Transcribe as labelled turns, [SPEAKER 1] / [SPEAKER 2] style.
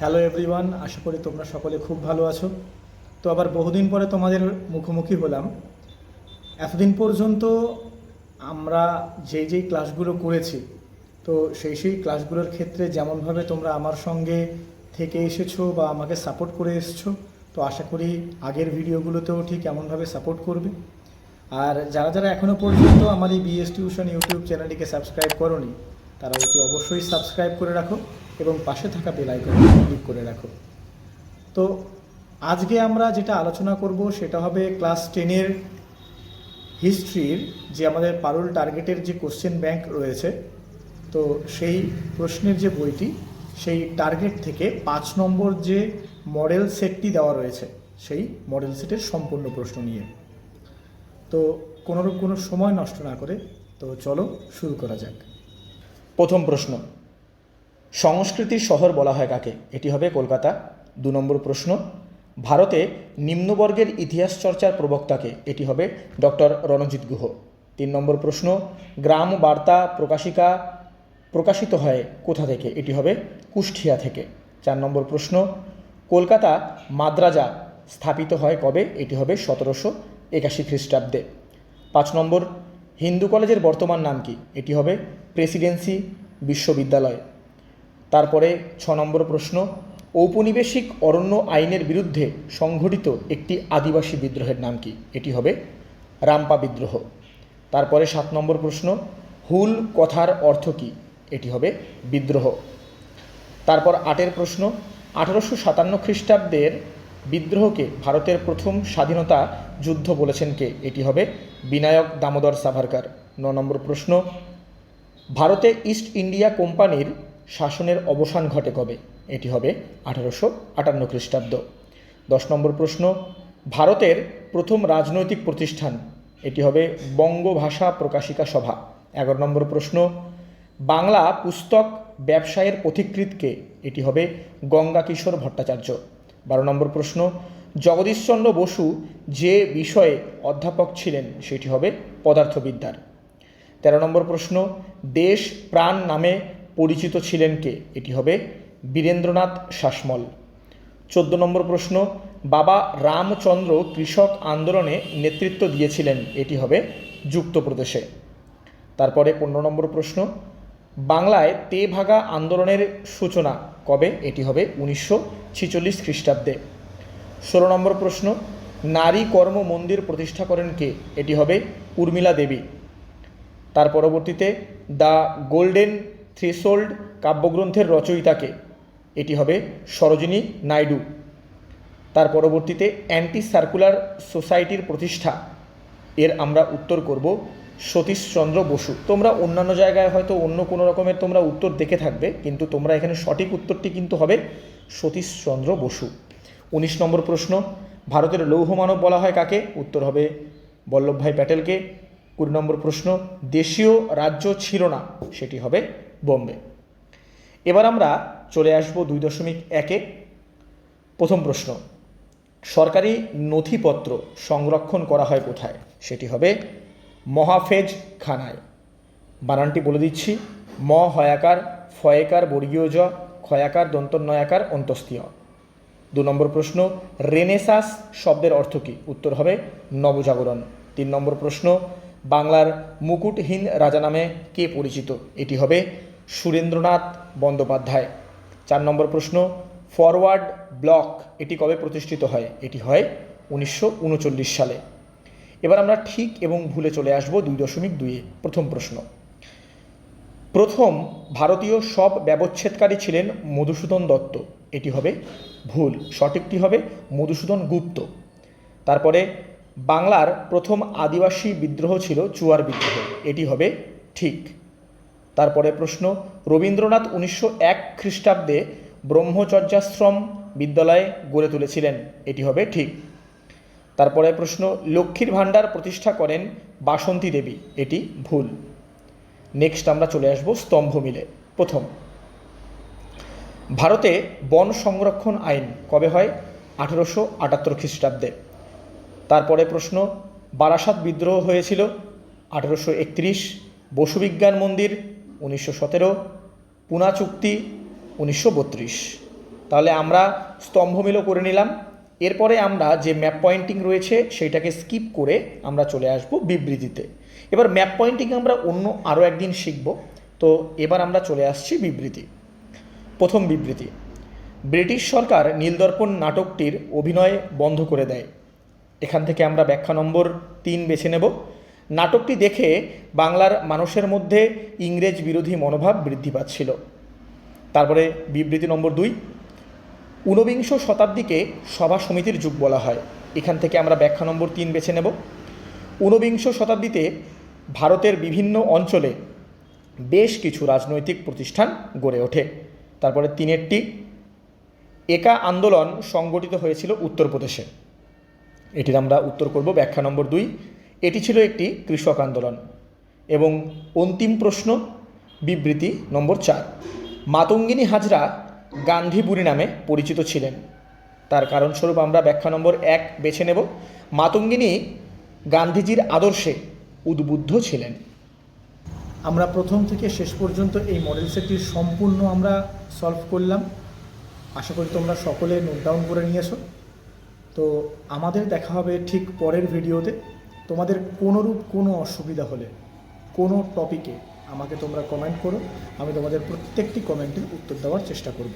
[SPEAKER 1] Hello everyone আশা করি তোমরা সকলে খুব ভালো আছো। তো আবার বহুদিন পরে তোমাদের মুখোমুখি হলাম। এতদিন পর্যন্ত আমরা যেই যেই ক্লাসগুলো করেছি, তো সেই সেই ক্লাসগুলোর ক্ষেত্রে যেমনভাবে তোমরা আমার সঙ্গে থেকে এসেছ বা আমাকে সাপোর্ট করে এসেছ, তো আশা করি আগের ভিডিওগুলোতেও ঠিক এমনভাবে সাপোর্ট করবে। আর যারা যারা এখনও পর্যন্ত আমার এই বিএস টিউশন ইউটিউব চ্যানেলটিকে সাবস্ক্রাইব করনি তারা অতি অবশ্যই সাবস্ক্রাইব করে রাখো এবং পাশে থাকা বেল আইকনে ক্লিক করে রাখো। তো আজকে আমরা যেটা আলোচনা করব সেটা হবে ক্লাস টেনের হিস্ট্রির যে আমাদের পারুল টার্গেটের যে কোশ্চেন ব্যাংক রয়েছে, তো সেই প্রশ্নের যে বইটি, সেই টার্গেট থেকে পাঁচ নম্বর যে মডেল সেটটি দেওয়া রয়েছে, সেই মডেল সেটের সম্পূর্ণ প্রশ্ন নিয়ে। তো কোনোরূপ কোনো সময় নষ্ট না করে, তো চলো শুরু করা যাক।
[SPEAKER 2] প্রথম প্রশ্ন। সংস্কৃতির শহর বলা হয় কাকে? এটি হবে কলকাতা। দু নম্বর প্রশ্ন। ভারতে নিম্নবর্গের ইতিহাস চর্চার প্রবক্তাকে এটি হবে ডক্টর রণজিৎ গুহ। তিন নম্বর প্রশ্ন। গ্রাম বার্তা প্রকাশিকা প্রকাশিত হয় কোথা থেকে? এটি হবে কুষ্টিয়া থেকে। চার নম্বর প্রশ্ন। কলকাতা মাদ্রাজা স্থাপিত হয় কবে? এটি হবে সতেরোশো একাশি খ্রিস্টাব্দে। পাঁচ নম্বর হিন্দু কলেজের বর্তমান নাম কি? এটি হবে প্রেসিডেন্সি বিশ্ববিদ্যালয়। তারপরে ছ নম্বর প্রশ্ন, ঔপনিবেশিক অরণ্য আইনের বিরুদ্ধে সংঘটিত একটি আদিবাসী বিদ্রোহের নাম কি? এটি হবে রাম্পা বিদ্রোহ। তারপরে সাত নম্বর প্রশ্ন, হুল কথার অর্থ কী? এটি হবে বিদ্রোহ। তারপর আটের প্রশ্ন, আঠারোশো সাতান্ন খ্রিস্টাব্দের বিদ্রোহকে ভারতের প্রথম স্বাধীনতা যুদ্ধ বলেছেন কে? এটি হবে বিনায়ক দামোদর সাভারকার। ন নম্বর প্রশ্ন, ভারতে ইস্ট ইন্ডিয়া কোম্পানির শাসনের অবসান ঘটে কবে? এটি হবে আঠারোশো আটান্ন খ্রিস্টাব্দ। দশ নম্বর প্রশ্ন, ভারতের প্রথম রাজনৈতিক প্রতিষ্ঠান, এটি হবে বঙ্গভাষা প্রকাশিকা সভা। এগারো নম্বর প্রশ্ন, বাংলা পুস্তক ব্যবসায়ের পথিকৃতকে এটি হবে গঙ্গা কিশোর ভট্টাচার্য। বারো নম্বর প্রশ্ন, জগদীশচন্দ্র বসু যে বিষয়ে অধ্যাপক ছিলেন সেটি হবে পদার্থবিদ্যার। তেরো নম্বর প্রশ্ন, দেশ প্রাণ নামে পরিচিত ছিলেন কে? এটি হবে বীরেন্দ্রনাথ শাসমল। চোদ্দ নম্বর প্রশ্ন, বাবা রামচন্দ্র কৃষক আন্দোলনে নেতৃত্ব দিয়েছিলেন, এটি হবে যুক্তপ্রদেশে। তারপরে পনেরো নম্বর প্রশ্ন বাংলায় তেভাগা আন্দোলনের সূচনা কবে? এটি হবে উনিশশো ছিচল্লিশ খ্রিস্টাব্দে। ষোলো নম্বর প্রশ্ন, নারী কর্ম মন্দির প্রতিষ্ঠা করেন কে? এটি হবে উর্মিলা দেবী। তার পরবর্তীতে, দ্য গোল্ডেন থ্রেশোল্ড কাব্যগ্রন্থের রচয়িতাকে এটি হবে সরোজিনী নাইডু। তার পরবর্তীতে অ্যান্টি সার্কুলার সোসাইটির প্রতিষ্ঠা। এর আমরা উত্তর করব সতীশচন্দ্র বসু। তোমরা অন্যান্য জায়গায় হয়তো অন্য কোনো রকমের তোমরা উত্তর দেখে থাকবে, কিন্তু তোমরা এখানে সঠিক উত্তরটি কিন্তু হবে সতীশচন্দ্র বসু। উনিশ নম্বর প্রশ্ন, ভারতের লৌহ মানব বলা হয় কাকে? উত্তর হবে বল্লভভাই প্যাটেলকে। কুড়ি নম্বর প্রশ্ন, দেশীয় রাজ্য ছিল না, সেটি হবে বোম্বে। এবার আমরা চলে আসব দুই দশমিক একে। প্রথম প্রশ্ন, সরকারি নথিপত্র সংরক্ষণ করা হয় কোথায়? সেটি হবে মহাফেজ খানায়। বানানটি বলে দিচ্ছি, ম হয়াকার, ফয়েকার বর্গীয় জ ক্ষয়াকার দন্তন্নয়াকার অন্তস্তীয় দু নম্বর প্রশ্ন, রেনেসাস শব্দের অর্থ কী? উত্তর হবে নবজাগরণ। তিন নম্বর প্রশ্ন, বাংলার মুকুটহীন রাজা নামে কে পরিচিত? এটি হবে সুরেন্দ্রনাথ বন্দ্যোপাধ্যায়। চার নম্বর প্রশ্ন, ফরওয়ার্ড ব্লক এটি কবে প্রতিষ্ঠিত হয়? এটি হয় উনিশশো উনচল্লিশ সালে। এবার আমরা ঠিক এবং ভুলে চলে আসব দুই দশমিক দুইয়ে প্রথম প্রশ্ন। প্রথম, ভারতীয় সব ব্যবচ্ছেদকারী ছিলেন মধুসূদন দত্ত। এটি হবে ভুল। সঠিকটি হবে মধুসূদন গুপ্ত। তারপরে, বাংলার প্রথম আদিবাসী বিদ্রোহ ছিল চুয়ার বিদ্রোহ। এটি হবে ঠিক। তারপরে প্রশ্ন, রবীন্দ্রনাথ উনিশশো এক খ্রিস্টাব্দে ব্রহ্মচর্যাশ্রম বিদ্যালয়ে গড়ে তুলেছিলেন। এটি হবে ঠিক। তারপরে প্রশ্ন, লক্ষ্মীর ভাণ্ডার প্রতিষ্ঠা করেন বাসন্তী দেবী, এটি ভুল। নেক্সট আমরা চলে আসব স্তম্ভ মিলে। প্রথম, ভারতে বন সংরক্ষণ আইন কবে হয়? আঠেরোশো আটাত্তর খ্রিস্টাব্দে। তারপরে প্রশ্ন, বারাসাত বিদ্রোহ হয়েছিল আঠেরোশো একত্রিশ বসুবিজ্ঞান মন্দির উনিশশো সতেরো, পুনা চুক্তি উনিশশো বত্রিশ। তাহলে আমরা স্তম্ভমিলও করে নিলাম। এরপরে আমরা যে ম্যাপ পয়েন্টিং রয়েছে সেইটাকে স্কিপ করে আমরা চলে আসব বিবৃতিতে। এবার ম্যাপ পয়েন্টিং আমরা অন্য আরও একদিন শিখব। তো এবার আমরা চলে আসছি বিবৃতি। প্রথম বিবৃতি। ব্রিটিশ সরকার নীলদর্পণ নাটকটির অভিনয় বন্ধ করে দেয়। এখান থেকে আমরা ব্যাখ্যা নম্বর তিন বেছে নেব। নাটকটি দেখে বাংলার মানুষের মধ্যে ইংরেজ বিরোধী মনোভাব বৃদ্ধি পাচ্ছিল। তারপরে বিবৃতি নম্বর দুই। ঊনবিংশ শতাব্দীকে সভা সমিতির যুগ বলা হয়। এখান থেকে আমরা ব্যাখ্যা নম্বর তিন বেছে নেব। ঊনবিংশ শতাব্দীতে ভারতের বিভিন্ন অঞ্চলে বেশ কিছু রাজনৈতিক প্রতিষ্ঠান গড়ে ওঠে। তারপরে তিনেরটি। একা আন্দোলন সংগঠিত হয়েছিল উত্তরপ্রদেশে। এটির আমরা উত্তর করব ব্যাখ্যা নম্বর দুই। এটি ছিল একটি কৃষক আন্দোলন। এবং অন্তিম প্রশ্ন, বিবৃতি নম্বর চার। মাতঙ্গিনী হাজরা গান্ধী বুড়ি নামে পরিচিত ছিলেন। তার কারণস্বরূপ আমরা ব্যাখ্যা নম্বর এক বেছে নেব। মাতঙ্গিনী গান্ধীজির আদর্শে উদ্বুদ্ধ ছিলেন।
[SPEAKER 1] আমরা প্রথম থেকে শেষ পর্যন্ত এই মডেল সেটটি সম্পূর্ণ আমরা সলভ করলাম। আশা করি তোমরা সকলে নোট ডাউন করে নিয়েছো। তো আমাদের দেখা হবে ঠিক পরের ভিডিওতে তোমাদের কোনোরূপ কোনো অসুবিধা হলে কোনো টপিকে আমাকে তোমরা কমেন্ট করো আমি তোমাদের প্রত্যেকটি কমেন্টের উত্তর দেওয়ার চেষ্টা করব।